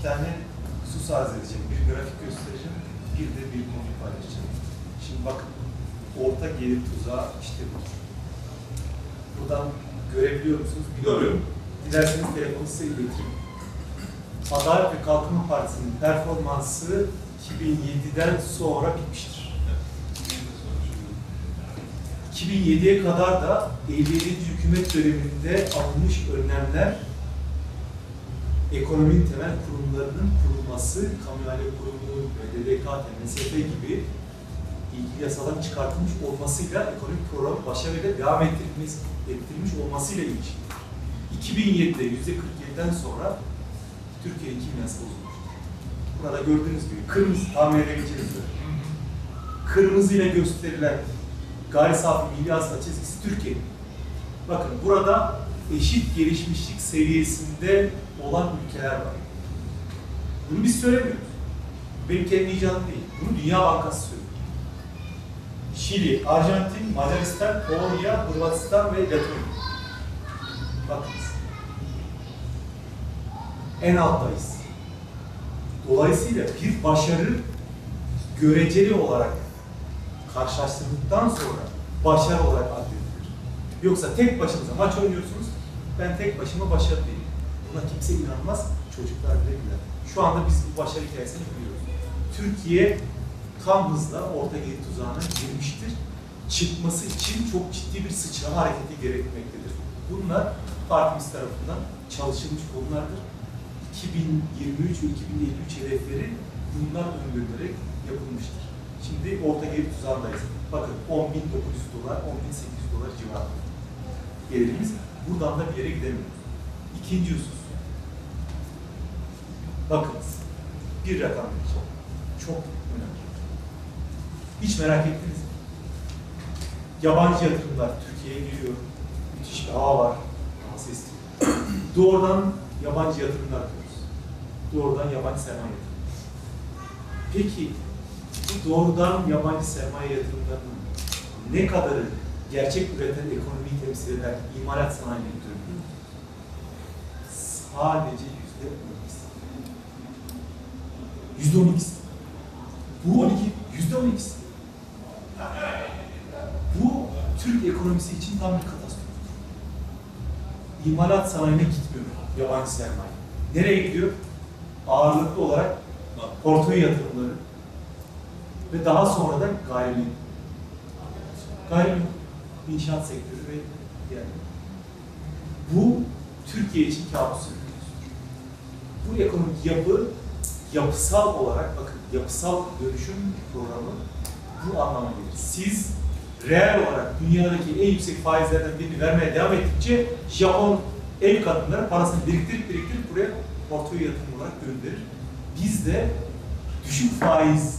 iki tane husus arz edeceğim. Bir grafik göstereceğim, bir de bir konu paylaşacağım. Şimdi bakın, orta gelir tuzağı işte bu. Buradan görebiliyor musunuz? Görüyorum. Dilerseniz telefonu size ileteyim. Adalet ve Kalkınma Partisi'nin performansı 2007'den sonra bitmiştir. 2007'ye kadar da 57. hükümet döneminde alınmış önlemler ekonominin temel kurumlarının kurulması, kamu kurumu, BDDK, MSF gibi ilgili yasaların çıkartılmış olmasıyla ekonomik programı başarıyla devam ettirilmiş, ettirilmiş olmasıyla ilişkili. 2007'de %47'den sonra Türkiye'nin kimyası bozulmuştur. Burada gördüğünüz gibi kırmızı tahmin edebileceğiniz kırmızı ile gösterilen gayri safi milli hasıla çizgisi Türkiye'nin. Bakın burada eşit gelişmişlik seviyesinde olan ülkeler var. Bunu biz söylemiyoruz. Benim kendi icadım değil. Bunu Dünya Bankası söylüyor. Şili, Arjantin, Macaristan, Polonya, Hırvatistan ve Letonya. Bakınız. En alttayız. Dolayısıyla bir başarı göreceli olarak karşılaştırdıktan sonra başarı olarak addedilir. Yoksa tek başınıza maç oynuyorsunuz, ben tek başıma başarı değilim. Buna kimse inanmaz, çocuklar bile bilir. Şu anda biz bu başarı hikayesini biliyoruz. Türkiye tam hızla orta gelir tuzağına girmiştir. Çıkması için çok ciddi bir sıçrama hareketi gerekmektedir. Bunlar partimiz tarafından çalışılmış konulardır. 2023 ve 2053 hedefleri bunlar öngörülerek yapılmıştır. Şimdi orta gelir tuzağındayız. Bakın 10.900 dolar, 10.800 dolar civarında. Gelirimiz buradan da bir yere gidemiyoruz. İkinci husus. Bakınız. Bir rakam vereceğim. Çok önemli. Hiç merak ettiniz mi? Yabancı yatırımlar Türkiye'ye geliyor. Müthiş bir hava var. Sesli. Doğrudan yabancı yatırımlar diyoruz. Doğrudan yabancı sermaye yatırımı. Peki bu doğrudan yabancı sermaye yatırımlarının ne kadarı gerçek üreten ekonomiyi temsil eden imalat sanayine götürüyor? Sadece yüzde on ikisi. Yüzde on ikisi. Bu 12, yüzde on ikisi. Bu Türk ekonomisi için tam bir katastrof. İmalat sanayine gitmiyor yabancı sermaye. Nereye gidiyor? Ağırlıklı olarak portföy yatırımları ve daha sonra da gayrimenkul. Gayrimenkul, inşaat sektörü ve diğer. Bu Türkiye için kabus Bu ekonomik yapı yapısal olarak bakın yapısal dönüşüm programı bu anlama gelir. Siz reel olarak dünyadaki en yüksek faizlerden birini vermeye devam ettikçe Japon ev kadınları parasını biriktirip biriktirip buraya portföy yatırım olarak gönderir. Biz de düşük faiz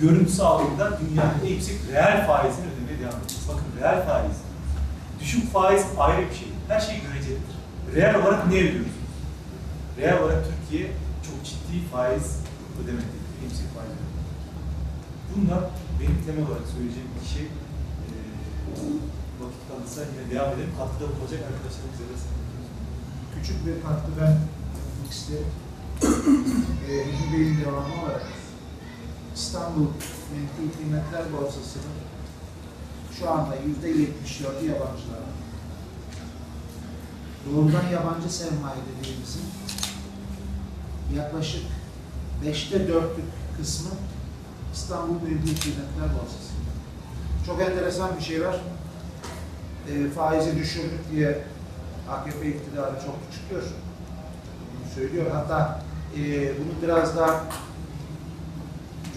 görüntüsü aldığında dünyanın en yüksek reel faizini ödemeye devam edeceğiz. Bakın reel faiz. Düşük faiz ayrı bir şey. Her şey görecelidir. Reel olarak ne ödüyorsunuz? Reel olarak Türkiye çok ciddi faiz ödemektedir. En yüksek faiz ödemektedir. Bunlar benim temel olarak söyleyeceğim bir şey. Ee, vakit kalırsa yine devam edelim. Katkıda bulunacak arkadaşlarımız ya da Küçük bir katkı ben. Ee, Hilmi Bey'in devamı olarak İstanbul Menkul Kıymetler Borsası'nın şu anda yüzde 74'ü yabancılar. Doğrudan yabancı sermaye dediğimizin yaklaşık beşte dörtlük kısmı İstanbul Menkul Kıymetler Borsası. Çok enteresan bir şey var. E, faizi düşürdük diye AKP iktidarı çok çıkıyor. Bunu söylüyor. Hatta e, bunu biraz da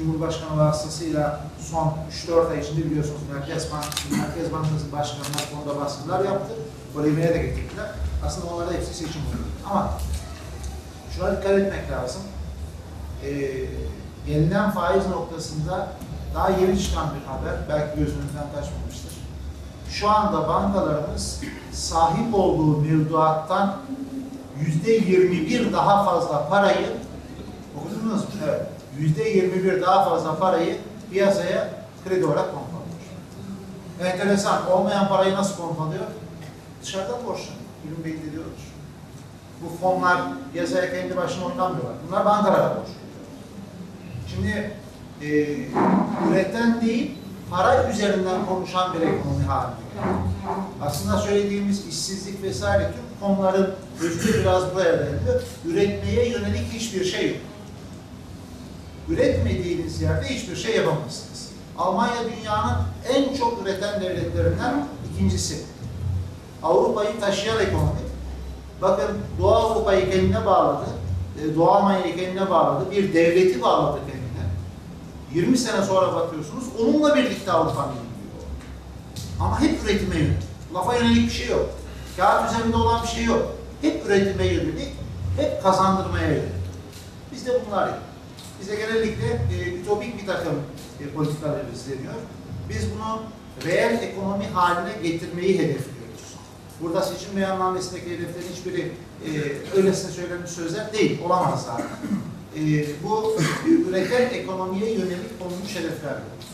Cumhurbaşkanı vasıtasıyla son 3-4 ay içinde biliyorsunuz Merkez, Bank, Merkez Bankası Başkanı'na konuda baskılar yaptı. Polemiğe de getirdiler. Aslında onlarda hepsi seçim oluyor. Ama şuna dikkat etmek lazım. E, gelinen faiz noktasında daha yeni çıkan bir haber, belki gözünüzden kaçmamıştır. Şu anda bankalarımız sahip olduğu mevduattan yüzde 21 daha fazla parayı okudunuz mu? Yüzde 21 daha fazla parayı piyasaya kredi olarak pompalıyor. Enteresan. Olmayan parayı nasıl pompalıyor? Dışarıdan borçlanıyor. Ürün belli ediyordur. Bu fonlar piyasaya kendi başına oynamıyorlar. Bunlar bankalara borç. Şimdi e, üreten değil, para üzerinden konuşan bir ekonomi haline. Aslında söylediğimiz işsizlik vesaire tüm konuların özü biraz buraya dayanıyor. Üretmeye yönelik hiçbir şey yok. Üretmediğiniz yerde hiçbir şey yapamazsınız. Almanya dünyanın en çok üreten devletlerinden ikincisi. Avrupa'yı taşıyan ekonomi. Bakın Doğu Avrupa'yı kendine bağladı. e, Doğu Almanya'yı kendine bağladı. Bir devleti bağladı kendine. 20 sene sonra bakıyorsunuz onunla birlikte Avrupa'nın gidiyor. Ama hep üretime yönelik. Lafa yönelik bir şey yok. Kağıt üzerinde olan bir şey yok. Hep üretime yönelik, hep kazandırmaya yönelik. Biz de bunlar yapıyoruz. Bize genellikle e, ütopik bir takım e, politikalar izleniyor. Biz bunu reel ekonomi haline getirmeyi hedefliyoruz. Burada seçim beyannamesindeki hedeflerin hiçbiri e, öylesine söylenmiş sözler değil, olamaz zaten. E, bu üreten ekonomiye yönelik konulmuş hedefler. bunlar.